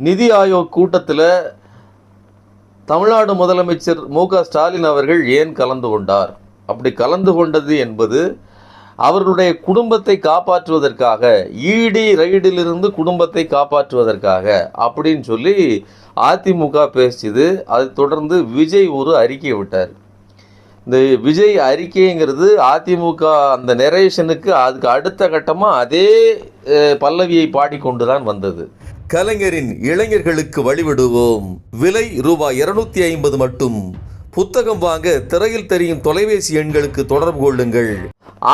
நிதி ஆயோக் கூட்டத்தில் தமிழ்நாடு முதலமைச்சர் மு க ஸ்டாலின் அவர்கள் ஏன் கலந்து கொண்டார்? அப்படி கலந்து கொண்டது என்பது அவர்களுடைய குடும்பத்தை காப்பாற்றுவதற்காக ஈடி ரைடிலிருந்து குடும்பத்தை காப்பாற்றுவதற்காக அப்படின்னு சொல்லி அதிமுக பேசியது. அதை தொடர்ந்து விஜய் ஒரு அறிக்கை விட்டார். இந்த விஜய் அறிக்கைங்கிறது அதிமுக அந்த நெரேஷனுக்கு அதுக்கு அடுத்த கட்டமாக அதே பல்லவியை பாடிக்கொண்டு தான் வந்தது. கலைஞரின் இளைஞர்களுக்கு வழிவிடுவோம். விலை ரூபாய் இருநூத்தி ஐம்பது மட்டும். புத்தகம் வாங்க திரையில் தெரியும் தொலைபேசி எண்களுக்கு தொடர்பு கொள்ளுங்கள்.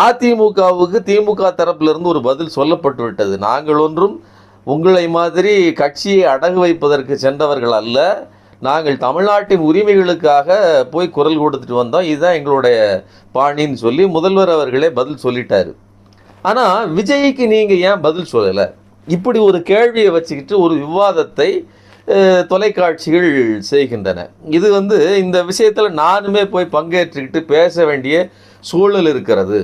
அதிமுகவுக்கு திமுக தரப்பிலிருந்து ஒரு பதில் சொல்லப்பட்டு விட்டது நாங்கள் ஒன்றும் உங்களை மாதிரி கட்சியை அடகு வைப்பதற்கு சென்றவர்கள் அல்ல. நாங்கள் தமிழ்நாட்டின் உரிமைகளுக்காக போய் குரல் கொடுத்துட்டு வந்தோம். இதுதான் எங்களுடைய பாணின்னு சொல்லி முதல்வர் அவர்களே பதில் சொல்லிட்டாரு. ஆனால் விஜய்க்கு நீங்கள் ஏன் பதில் சொல்லலை? இப்படி ஒரு கேள்வியை வச்சுக்கிட்டு ஒரு விவாதத்தை தொலைக்காட்சிகள் செய்கின்றன. இது வந்து இந்த விஷயத்தில் நானுமே போய் பங்கேற்றுக்கிட்டு பேச வேண்டிய சூழல் இருக்கிறது.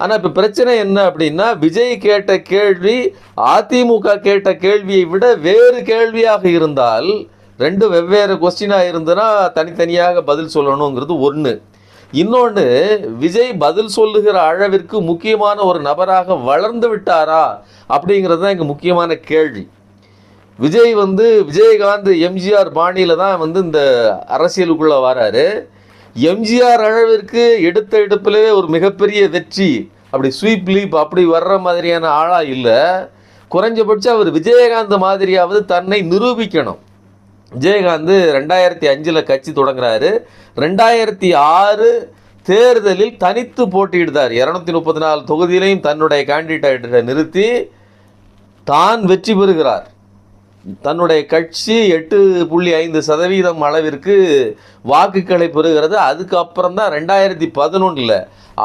ஆனால் இப்போ பிரச்சனை என்ன அப்படின்னா விஜய் கேட்ட கேள்வி அதிமுக கேட்ட கேள்வியை விட வேறு கேள்வியாக இருந்தால் ரெண்டு வெவ்வேறு கொஸ்டினாக இருந்ததுன்னா தனித்தனியாக பதில் சொல்லணுங்கிறது ஒன்று இன்னொன்று விஜய் பதில் சொல்லுகிற அளவிற்கு முக்கியமான ஒரு நபராக வளர்ந்து விட்டாரா அப்படிங்கிறது தான் இங்கே முக்கியமான கேள்வி. விஜய் வந்து விஜயகாந்த் எம்ஜிஆர் பாணியில் தான் வந்து இந்த அரசியலுக்குள்ளே வராரு. எம்ஜிஆர் அளவிற்கு எடுத்த எடுப்பிலே ஒரு மிகப்பெரிய வெற்றி. அப்படி ஸ்வீப் லீப் அப்படி வர்ற மாதிரியான ஆளாக இல்லை. குறைஞ்சபட்சம் அவர் விஜயகாந்த் மாதிரியாவது தன்னை நிரூபிக்கணும். விஜயகாந்த் ரெண்டாயிரத்தி அஞ்சில் கட்சி தொடங்குறாரு. ரெண்டாயிரத்தி ஆறு தேர்தலில் தனித்து போட்டியிடுதார். இரநூத்தி முப்பத்தி நாலு தொகுதியிலையும் தன்னுடைய கேண்டிடேட்டை நிறுத்தி தான் வெற்றி பெறுகிறார். தன்னுடைய கட்சி எட்டு புள்ளி ஐந்து சதவீதம் அளவிற்கு வாக்குகளை பெறுகிறது. அதுக்கப்புறம் தான் ரெண்டாயிரத்தி பதினொன்றில்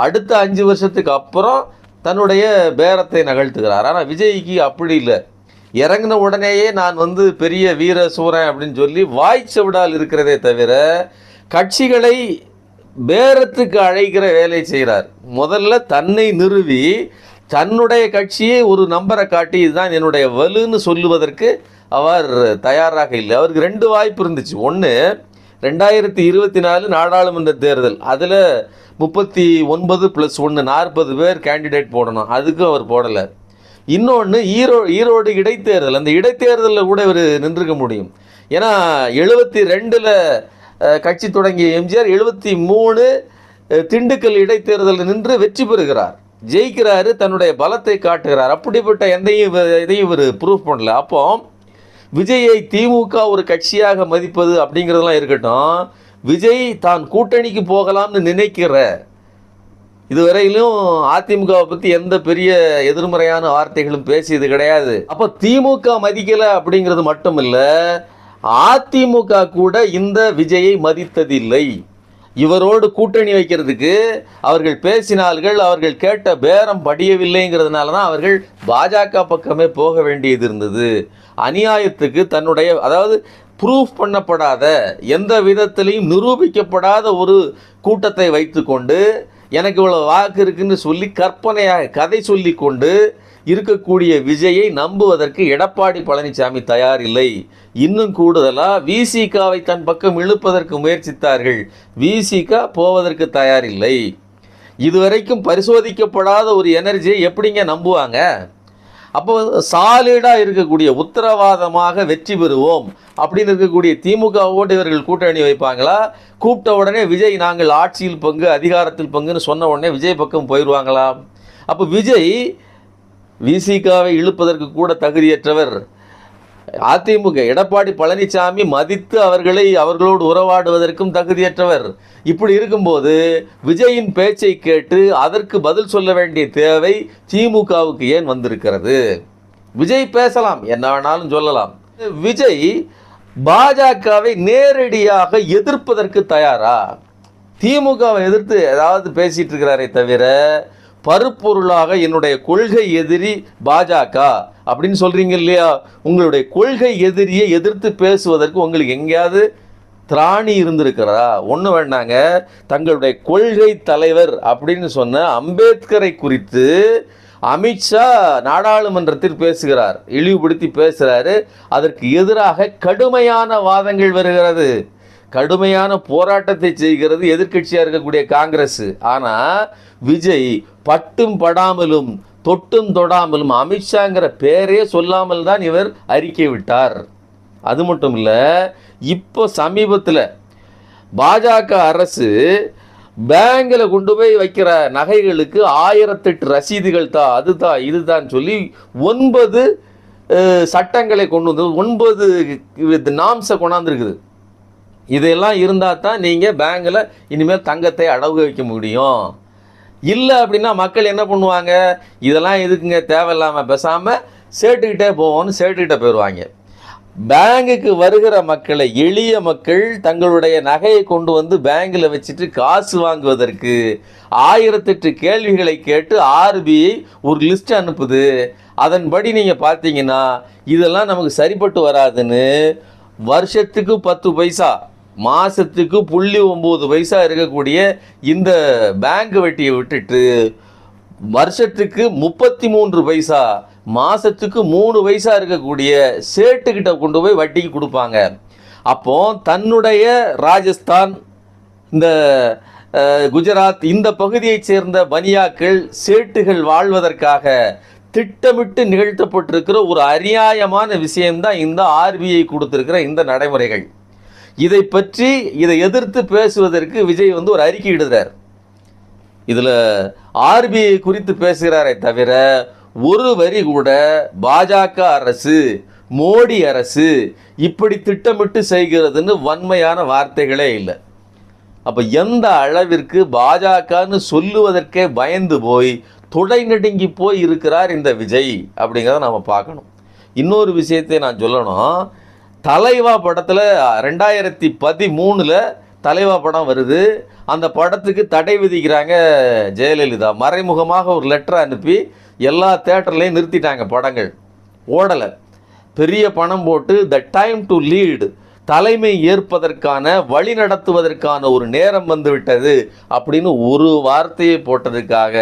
அடுத்த அஞ்சு வருஷத்துக்கு அப்புறம் தன்னுடைய பேரத்தை நகழ்த்துகிறார் ஆனால் விஜய்க்கு அப்படி இல்லை. இறங்கின உடனேயே நான் வந்து பெரிய வீர சூரன் அப்படின்னு சொல்லி வாய்ச்சவிடால் இருக்கிறதே தவிர கட்சிகளை பேரத்துக்கு அழைக்கிற வேலை செய்கிறார். முதல்ல தன்னை நிறுவி தன்னுடைய கட்சியை ஒரு நம்பரை காட்டி இதுதான் என்னுடைய வலுன்னு சொல்லுவதற்கு அவர் தயாராக இல்லை. அவருக்கு ரெண்டு வாய்ப்பு இருந்துச்சு. ஒன்று ரெண்டாயிரத்தி இருபத்தி நாலு நாடாளுமன்ற தேர்தல். அதில் முப்பத்தி ஒன்பது ப்ளஸ் ஒன்று நாற்பது பேர் கேண்டிடேட் போடணும். அதுக்கும் அவர் போடலை. இன்னொன்று ஈரோ ஈரோடு இடைத்தேர்தல். அந்த இடைத்தேர்தலில் கூட இவர் நின்றுக்க முடியும். ஏன்னா எழுபத்தி ரெண்டில் கட்சி தொடங்கிய எம்ஜிஆர் எழுபத்தி மூணு திண்டுக்கல் இடைத்தேர்தலில் நின்று வெற்றி பெறுகிறார். ஜெயிக்கிறாரு தன்னுடைய பலத்தை காட்டுகிறார். அப்படிப்பட்ட எந்தையும் இவ- இதையும் இவர் ப்ரூஃப் பண்ணல. அப்போ விஜயை திமுக ஒரு கட்சியாக மதிப்பது அப்படிங்கிறதெல்லாம் இருக்கட்டும் விஜய் தான் கூட்டணிக்கு போகலாம்னு நினைக்கிற இதுவரையிலும் அதிமுகவை பற்றி எந்த பெரிய எதிர்மறையான வார்த்தைகளும் பேசியது கிடையாது. அப்போ திமுக மதிக்கலை அப்படிங்கிறது மட்டும் இல்லை அதிமுக கூட இந்த விஜயை மதித்ததில்லை. இவரோடு கூட்டணி வைக்கிறதுக்கு அவர்கள் பேசினார்கள் அவர்கள் கேட்ட பேரம் படியவில்லைங்கிறதுனால தான் அவர்கள் பாஜக பக்கமே போக வேண்டியது இருந்தது. அநியாயத்துக்கு தன்னுடைய அதாவது ப்ரூஃப் பண்ணப்படாத எந்த விதத்திலையும் நிரூபிக்கப்படாத ஒரு கூட்டத்தை வைத்துக்கொண்டு எனக்கு இவ்வளோ வாக்கு இருக்குன்னு சொல்லி கற்பனையாக கதை சொல்லி கொண்டு இருக்கக்கூடிய விஜயை நம்புவதற்கு எடப்பாடி பழனிசாமி தயார் இல்லை. இன்னும் கூடுதலாக விசிகாவை தன் பக்கம் இழுப்பதற்கு முயற்சித்தார்கள். விசிகா போவதற்கு தயாரில்லை. இதுவரைக்கும் பரிசோதிக்கப்படாத ஒரு எனர்ஜியை எப்படிங்க நம்புவாங்க? அப்போ சாலிடாக இருக்கக்கூடிய உத்தரவாதமாக வெற்றி பெறுவோம் அப்படின்னு இருக்கக்கூடிய திமுகவோடு இவர்கள் கூட்டணி வைப்பாங்களா? கூப்பிட்ட உடனே விஜய் நாங்கள் ஆட்சியில் பங்கு அதிகாரத்தில் பங்குன்னு சொன்ன உடனே விஜய் பக்கம் போயிடுவாங்களா அப்போ விஜய் விசிகாவை இழுப்பதற்கு கூட தகுதியற்றவர். அதிமுக எடப்பாடி பழனிசாமி மதித்து அவர்களை அவர்களோடு உறவாடுவதற்கும் தகுதியற்றவர். இப்படி இருக்கும்போது விஜயின் பேச்சை கேட்டு அதற்கு பதில் சொல்ல வேண்டிய தேவை திமுகவுக்கு ஏன் வந்திருக்கிறது? விஜய் பேசலாம் என்ன வேணாலும் சொல்லலாம். விஜய் பாஜகவை நேரடியாக எதிர்ப்பதற்கு தயாரா? திமுகவை எதிர்த்து ஏதாவது பேசிட்டு இருக்கிறாரே தவிர பருப்பொருளாக என்னுடைய கொள்கை எதிரி பாஜக. அப்படின்னு சொல்கிறீங்க இல்லையா? உங்களுடைய கொள்கை எதிரியை எதிர்த்து பேசுவதற்கு உங்களுக்கு எங்கேயாவது திராணி இருந்திருக்கிறதா? ஒன்று வேண்டாங்க. தங்களுடைய கொள்கை தலைவர் அப்படின்னு சொன்ன அம்பேத்கரை குறித்து அமித்ஷா நாடாளுமன்றத்தில் பேசுகிறார். இழிவுபடுத்தி பேசுகிறாரு அதற்கு எதிராக கடுமையான வாதங்கள் வருகிறது. கடுமையான போராட்டத்தை செய்கிறது எதிர்க்கட்சியாக இருக்கக்கூடிய காங்கிரஸ். ஆனால் விஜய் பட்டும் படாமலும் தொட்டும் தொடாமலும் அமித்ஷாங்கிற பேரே சொல்லாமல் தான் இவர் அறிக்கை விட்டார். அது மட்டும் இல்லை இப்போ சமீபத்தில் பாஜக அரசு பேங்கில் கொண்டு போய் வைக்கிற நகைகளுக்கு ஆயிரத்தெட்டு ரசீதுகள் தான் அதுதான் இதுதான் சொல்லி ஒன்பது சட்டங்களை கொண்டு வந்து ஒன்பது நாம்ஸை கொண்டாந்துருக்குது. இதெல்லாம் இருந்தால் தான் நீங்கள் பேங்கில் இனிமேல் தங்கத்தை அடகு வைக்க முடியும். இல்லை அப்படின்னா மக்கள் என்ன பண்ணுவாங்க? இதெல்லாம் எதுக்குங்க? தேவையில்லாமல் பேசாமல் சேட்டுக்கிட்டே போவோம்னு சேட்டுக்கிட்டே போயிடுவாங்க. பேங்குக்கு வருகிற மக்களை எளிய மக்கள் தங்களுடைய நகையை கொண்டு வந்து பேங்கில் வச்சுட்டு காசு வாங்குவதற்கு ஆயிரத்தெட்டு கேள்விகளை கேட்டு ஆர்பிஐ ஒரு லிஸ்ட் அனுப்புது. அதன்படி நீங்கள் பார்த்தீங்கன்னா இதெல்லாம் நமக்கு சரிப்பட்டு வராதுன்னு வருஷத்துக்கு பத்து பைசா மாதத்துக்கு புள்ளி ஒம்பது பைசா இருக்கக்கூடிய இந்த பேங்க் வட்டியை விட்டுட்டு வருஷத்துக்கு முப்பத்தி மூன்று பைசா மாதத்துக்கு மூணு பைசா இருக்கக்கூடிய சேட்டுக்கிட்ட கொண்டு போய் வட்டிக்கு கொடுப்பாங்க. அப்போ தன்னுடைய ராஜஸ்தான் இந்த குஜராத் இந்த பகுதியைச் சேர்ந்த பனியாக்கள் சேட்டுகள் வாழ்வதற்காக திட்டமிட்டு நிகழ்த்தப்பட்டிருக்கிற ஒரு அநியாயமான விஷயம்தான் இந்த ஆர்பிஐ கொடுத்துருக்கிற இந்த நடைமுறைகள். இதை பற்றி இதை எதிர்த்து பேசுவதற்கு விஜய் வந்து ஒரு அறிக்கை இடுகிறார். இதில் ஆர்பிஐ குறித்து பேசுகிறாரே தவிர ஒரு வரி கூட பாஜக அரசு மோடி அரசு இப்படி திட்டமிட்டு செய்கிறதுன்னு வன்மையான வார்த்தைகளே இல்லை. அப்போ எந்த அளவிற்கு பாஜகன்னு சொல்லுவதற்கே பயந்து போய் துடை நடுங்கி போய் இருக்கிறார் இந்த விஜய் அப்படிங்கிறத நம்ம பார்க்கணும். இன்னொரு விஷயத்தை நான் சொல்லணும். தலைவா படத்தில் ரெண்டாயிரத்தி பதிமூணில் தலைவா படம் வருது. அந்த படத்துக்கு தடை விதிக்கிறாங்க ஜெயலலிதா. மறைமுகமாக ஒரு லெட்டர் அனுப்பி எல்லா தேட்டர்லையும் நிறுத்திட்டாங்க படங்கள். ஓடலை. பெரிய பணம் போட்டு த டைம் டு லீடு தலைமை ஏற்பதற்கான வழி நடத்துவதற்கான ஒரு நேரம் வந்துவிட்டது அப்படின்னு ஒரு வார்த்தையை போட்டதுக்காக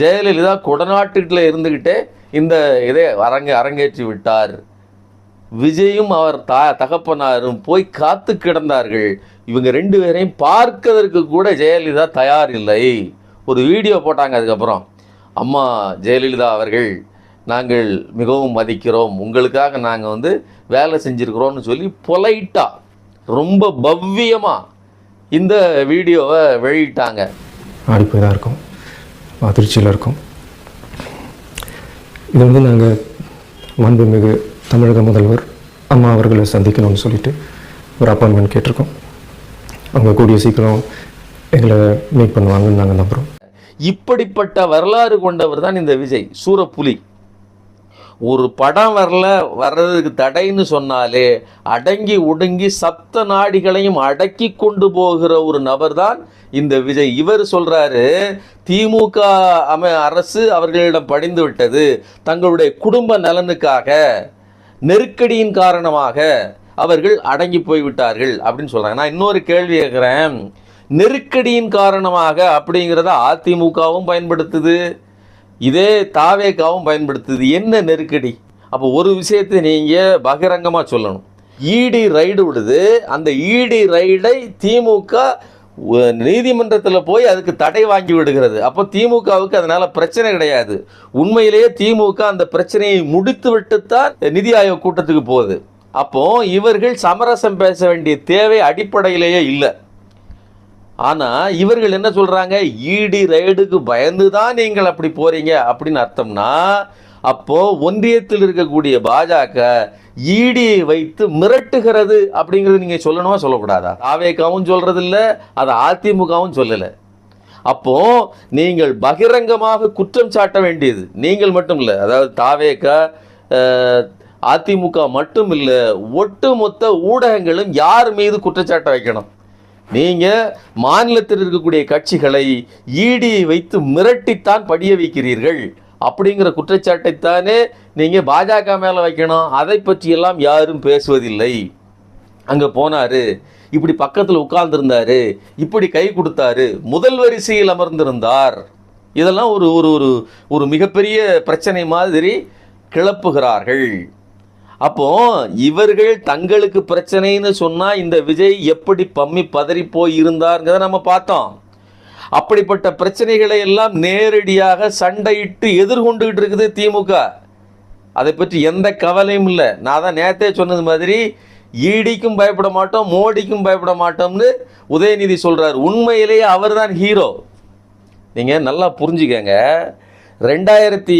ஜெயலலிதா கொடநாட்டுல இருந்துக்கிட்டே இந்த இதை அரங்க அரங்கேற்றி விட்டார். விஜயும் அவர் தா தகப்பனாரும் போய் காத்து கிடந்தார்கள். இவங்க ரெண்டு பேரையும் பார்க்கதற்கு கூட ஜெயலலிதா தயார் இல்லை. ஒரு வீடியோ போட்டாங்க அதுக்கப்புறம். அம்மா ஜெயலலிதா அவர்கள் நாங்கள் மிகவும் மதிக்கிறோம். உங்களுக்காக நாங்கள் வந்து வேலை செஞ்சுருக்கிறோம்னு சொல்லி பொலைட்டாக ரொம்ப பவ்யமாக இந்த வீடியோவை வெளியிட்டாங்க. ஆடி போய் தான் இருக்கோம் அதிர்ச்சியில் இருக்கோம். இது வந்து நாங்கள் மாண்புமிகு தமிழக முதல்வர் அம்மா அவர்களை சந்திக்கணும்னு சொல்லிட்டு ஒரு அப்பாயின்மெண்ட் கேட்டிருக்கோம். அவங்க கூடிய சீக்கிரம் எங்களை மீட் பண்ணுவாங்கன்னு நாங்கள் நம்புகிறோம் இப்படிப்பட்ட வரலாறு கொண்டவர் தான் இந்த விஜய் சூரப்புலி. ஒரு படம் வரல வர்றதுக்கு தடைன்னு சொன்னாலே அடங்கி ஒடுங்கி சப்த நாடிகளையும் அடக்கி கொண்டு போகிற ஒரு நபர் தான் இந்த விஜய். இவர் சொல்கிறாரு திமுக அம அரசு அவர்களிடம் படிந்து விட்டது. தங்களுடைய குடும்ப நலனுக்காக நெருக்கடியின் காரணமாக அவர்கள் அடங்கி போய்விட்டார்கள் அப்படின்னு சொல்கிறாங்க நான் இன்னொரு கேள்வி கேட்குறேன். நெருக்கடியின் காரணமாக அப்படிங்கிறத அதிமுகவும் பயன்படுத்துது. இதே தாவேக்காவும் பயன்படுத்துது. என்ன நெருக்கடி? அப்போ ஒரு விஷயத்தை நீங்கள் பகிரங்கமாக சொல்லணும். இடி ரைடு விடுது. அந்த இடி ரைடை திமுக நீதிமன்றத்தில் போய் அதுக்கு தடை வாங்கி விடுகிறது. அப்போ திமுகவுக்கு அதனால் பிரச்சனை கிடையாது. உண்மையிலேயே திமுக அந்த பிரச்சனையை முடித்து விட்டுத்தான் நிதி ஆயோக் கூட்டத்துக்கு போகுது. அப்போ இவர்கள் சமரசம் பேச வேண்டிய தேவை அடிப்படையிலேயே இல்லை. ஆனால் இவர்கள் என்ன சொல்கிறாங்க ஈடி ரைடுக்கு பயந்து தான் நீங்கள் அப்படி போகிறீங்க அப்படின்னு அர்த்தம்னா அப்போது ஒன்றியத்தில் இருக்கக்கூடிய பாஜக ஈடியை வைத்து மிரட்டுகிறது அப்படிங்கிறது நீங்கள் சொல்லணுமா சொல்லக்கூடாதா? ஆவேகாவும் சொல்கிறது இல்லை அதை அதிமுகவும் சொல்லலை. அப்போ நீங்கள் பகிரங்கமாக குற்றம் சாட்ட வேண்டியது நீங்கள் மட்டும் இல்லை அதாவது தாவேக்கா அதிமுக மட்டும் இல்லை ஒட்டுமொத்த ஊடகங்களும் யார் மீது குற்றச்சாட்டை வைக்கணும்? நீங்கள் மாநிலத்தில் இருக்கக்கூடிய கட்சிகளை ஈடியை வைத்து மிரட்டித்தான் படிய வைக்கிறீர்கள். அப்படிங்கிற குற்றச்சாட்டைத்தானே நீங்கள் பாஜக மேலே வைக்கணும். அதை பற்றியெல்லாம் யாரும் பேசுவதில்லை. அங்கே போனாரு. இப்படி பக்கத்தில் உட்கார்ந்துருந்தார். இப்படி கை கொடுத்தாரு. முதல் வரிசையில் அமர்ந்திருந்தார். இதெல்லாம் ஒரு ஒரு ஒரு ஒரு மிகப்பெரிய பிரச்சனை மாதிரி கிளப்புகிறார்கள். அப்போ இவர்கள் தங்களுக்கு பிரச்சனைன்னு சொன்னால் இந்த விஜய் எப்படி பம்மி பதறி போய் இருந்தாருங்கிறத நம்ம பார்த்தோம். அப்படிப்பட்ட பிரச்சனைகளை எல்லாம் நேரடியாக சண்டையிட்டு எதிர்கொண்டுகிட்டு இருக்குது திமுக. அதை பற்றி எந்த கவலையும் இல்லை. நான் தான் நேத்தே சொன்னது மாதிரி ஈடிக்கும் பயப்பட மாட்டோம் மோடிக்கும் பயப்பட மாட்டோம்னு உதயநிதி சொல்கிறார் உண்மையிலேயே அவர் தான் ஹீரோ நீங்கள் நல்லா புரிஞ்சுக்கங்க. ரெண்டாயிரத்தி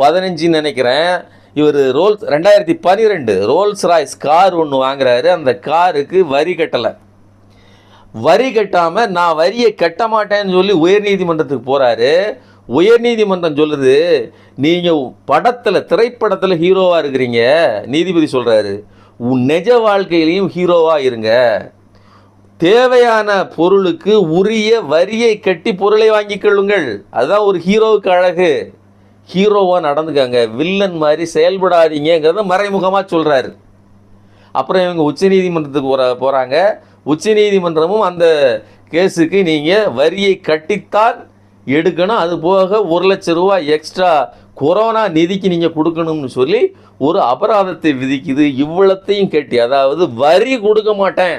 பதினஞ்சுன்னு நினைக்கிறேன். இவர் ரோல்ஸ் ரெண்டாயிரத்தி பன்னிரெண்டு ரோல்ஸ் ராய்ஸ் கார் ஒன்று வாங்குறாரு. அந்த காருக்கு வரி கட்டலை. வரி கட்டாமல் நான் வரியை கட்ட மாட்டேன்னு சொல்லி உயர்நீதிமன்றத்துக்கு போகிறாரு உயர்நீதிமன்றம் சொல்லுது நீங்கள் படத்தில் திரைப்படத்தில் ஹீரோவாக இருக்கிறீங்க நீதிபதி சொல்கிறாரு உன் நிஜ வாழ்க்கையிலையும் ஹீரோவாக இருங்க. தேவையான பொருளுக்கு உரிய வரியை கட்டி பொருளை வாங்கிக் கொள்ளுங்கள். அதுதான் ஒரு ஹீரோவுக்கு அழகு. ஹீரோவாக நடந்துக்காங்க. வில்லன் மாதிரி செயல்படாதீங்கிறத மறைமுகமாக சொல்கிறாரு அப்புறம் இவங்க உச்சநீதிமன்றத்துக்கு போகிற போகிறாங்க உச்சநீதிமன்றமும் அந்த கேஸுக்கு நீங்கள் வரியை கட்டித்தான் எடுக்கணும். அது போக ஒரு லட்ச ரூபாய் எக்ஸ்ட்ரா கொரோனா நிதிக்கு நீங்கள் கொடுக்கணும்னு சொல்லி ஒரு அபராதத்தை விதிக்குது. இவ்வளத்தையும் கட்டி அதாவது வரி கொடுக்க மாட்டேன்.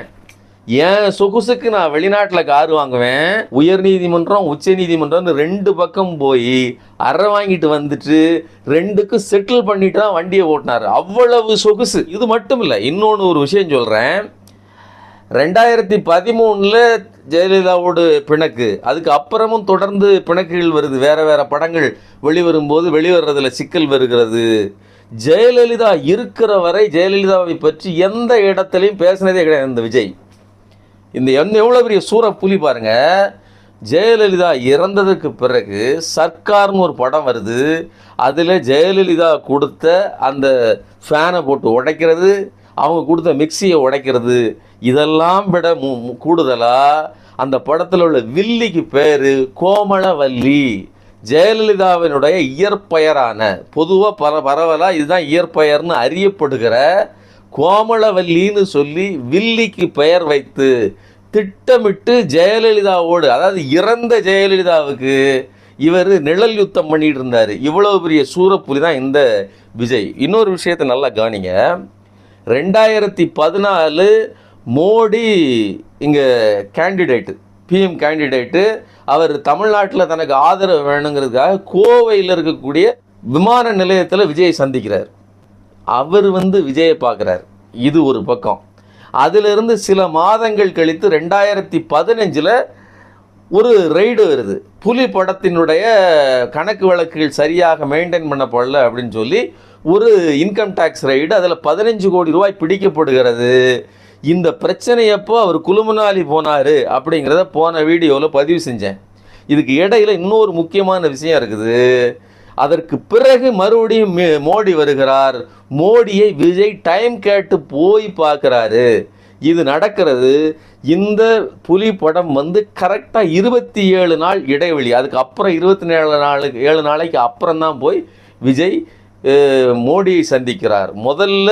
என் சொகுசுக்கு நான் வெளிநாட்டில் கார் வாங்குவேன். உயர்நீதிமன்றம் உச்சநீதிமன்றம்னு ரெண்டு பக்கம் போய் அறை வாங்கிட்டு வந்துட்டு ரெண்டுக்கும் செட்டில் பண்ணிட்டு தான் வண்டியை ஓட்டினார். அவ்வளவு சொகுசு. இது மட்டும் இல்லை இன்னொன்று ஒரு விஷயம் சொல்கிறேன் ரெண்டாயிரத்தி பதிமூணில் ஜெயலலிதாவோட பிணக்கு. அதுக்கு அப்புறமும் தொடர்ந்து பிணக்குகள் வருது. வேறு வேறு படங்கள் வெளிவரும்போது வெளிவர்றதுல சிக்கல் வருகிறது. ஜெயலலிதா இருக்கிற வரை ஜெயலலிதாவை பற்றி எந்த இடத்துலையும் பேசினதே கிடையாது இந்த விஜய். இந்த என்ன எவ்வளோ பெரிய சூற புலி பாருங்கள் ஜெயலலிதா இறந்ததுக்கு பிறகு சர்க்கார்னு ஒரு படம் வருது. அதில் ஜெயலலிதா கொடுத்த அந்த ஃபேனை போட்டு உடைக்கிறது. அவங்க கொடுத்த மிக்சியை உடைக்கிறது இதெல்லாம் விட மு கூடுதலாக அந்த படத்தில் உள்ள வில்லிக்கு பேர் கோமளவல்லி. ஜெயலலிதாவினுடைய இயற்பெயரான பொதுவாக பர பரவலாக இதுதான் இயற்பெயர்னு அறியப்படுகிற கோமளவல்லின்னு சொல்லி வில்லிக்கு பெயர் வைத்து திட்டமிட்டு ஜெயலலிதாவோடு அதாவது இறந்த ஜெயலலிதாவுக்கு இவர் நிழல் யுத்தம் பண்ணிகிட்டு இருந்தார். இவ்வளோ பெரிய சூரப்புலி தான் இந்த விஜய். இன்னொரு விஷயத்தை நல்லா கவனிங்க. ரெண்டாயிரத்தி பதினாலு மோடி இங்கே கேண்டிடேட்டு பிஎம் கேண்டிடேட்டு அவர் தமிழ்நாட்டில் தனக்கு ஆதரவு வேணுங்கிறதுக்காக கோவையில் இருக்கக்கூடிய விமான நிலையத்தில் விஜயை சந்திக்கிறார். அவர் வந்து விஜயை பார்க்குறார். இது ஒரு பக்கம். அதிலிருந்து சில மாதங்கள் கழித்து ரெண்டாயிரத்தி பதினஞ்சில் ஒரு ரைடு வருது. புலி படத்தினுடைய கணக்கு வழக்குகள் சரியாக மெயின்டைன் பண்ணப்படல அப்படின்னு சொல்லி ஒரு இன்கம் டேக்ஸ் ரைடு அதில் பதினஞ்சு கோடி ரூபாய் பிடிக்கப்படுகிறது. இந்த பிரச்சனையப்போ அவர் குலுமனாலி போனார் அப்படிங்கிறத போன வீடியோவில் பதிவு செஞ்சேன். இதுக்கு இடையில் இன்னொரு முக்கியமான விஷயம் இருக்குது. அதற்கு பிறகு மறுபடியும் மோடி வருகிறார். மோடியை விஜய் டைம் கேட்டு போய் பார்க்குறாரு. இது நடக்கிறது. இந்த புலி படம் வந்து கரெக்டாக இருபத்தி ஏழு நாள் இடைவெளி. அதுக்கு அப்புறம் இருபத்தி ஏழு நாளுக்கு ஏழு நாளைக்கு அப்புறம் தான் போய் விஜய் மோடியை சந்திக்கிறார். முதல்ல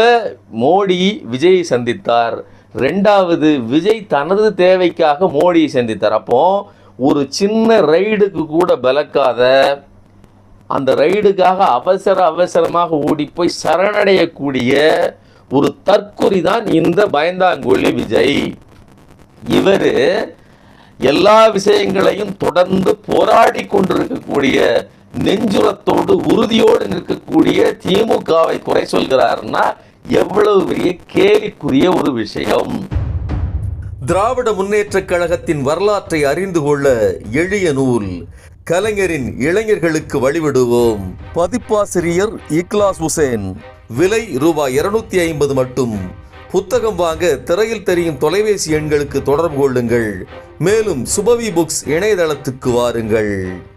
மோடி விஜயை சந்தித்தார். ரெண்டாவது விஜய் தனது தேவைக்காக மோடியை சந்தித்தார். அப்போ ஒரு சின்ன ரைடுக்கு கூட பலக்காத அந்த ரைடுக்காக அவசர அவசரமாக ஓடி போய் சரணடையக்கூடிய ஒரு தற்கொலை தான் இந்த பயந்தாங்கொழி விஜய். இவர் எல்லா விஷயங்களையும் தொடர்ந்து போராடி கொண்டிருக்கக்கூடிய நெஞ்சுரத்தோடு உறுதியோடு நிற்கக்கூடிய திமுகவை குறை சொல்கிறாருன்னா எவ்வளவு பெரிய கேலிக்குரிய ஒரு விஷயம். திராவிட முன்னேற்றக் கழகத்தின் வரலாற்றை அறிந்து கொள்ள எளிய நூல் கலைஞரின் இளைஞர்களுக்கு வழிவிடுவோம். பதிப்பாசிரியர் இக்லாஸ் ஹுசேன் விலை ரூபாய் இருநூத்தி ஐம்பது மட்டும். புத்தகம் வாங்க திரையில் தெரியும் தொலைபேசி எண்களுக்கு தொடர்பு கொள்ளுங்கள். மேலும் சுபவி புக்ஸ் இணையதளத்துக்கு வாருங்கள்.